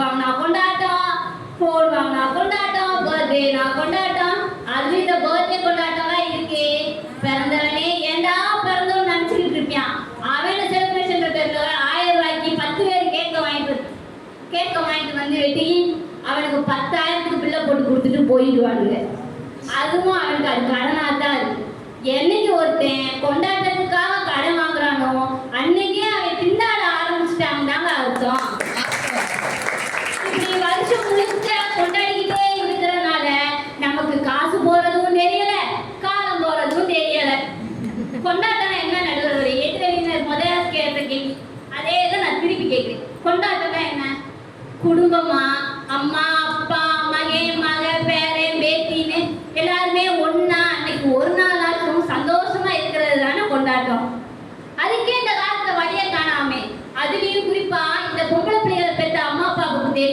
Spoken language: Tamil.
வாங்கினா கொண்டாட்டம்? ஃபோன் வாங்கினா கொண்டாட்டம்? பர்த்டேனா கொண்டாட்டம்? அது இந்த பர்த்டே கொண்டாட்டம்லாம் இருக்கு பிறந்தவனே ஏன்டா பிறந்தவன் நினச்சிக்கிட்டு இருப்பான் அவன் செலிப்ரேஷன் பேர்ல ஆயிரம் ரூபாய்க்கு பத்து பேர் கேட்க வாங்கிட்டு கேட்க வாங்கிட்டு வந்து வெட்டி அவனுக்கு பத்தாயிரத்துக்கு பிள்ளை போட்டு கொடுத்துட்டு போயிடுவானுங்க. அதுவும் அவனுக்கு அது கடனாக தான் இருக்கு. என்னைக்கு ஒருத்தன் கொண்டாட்டம் கொண்டாட்டம்னா என்ன? குடும்பமா அம்மா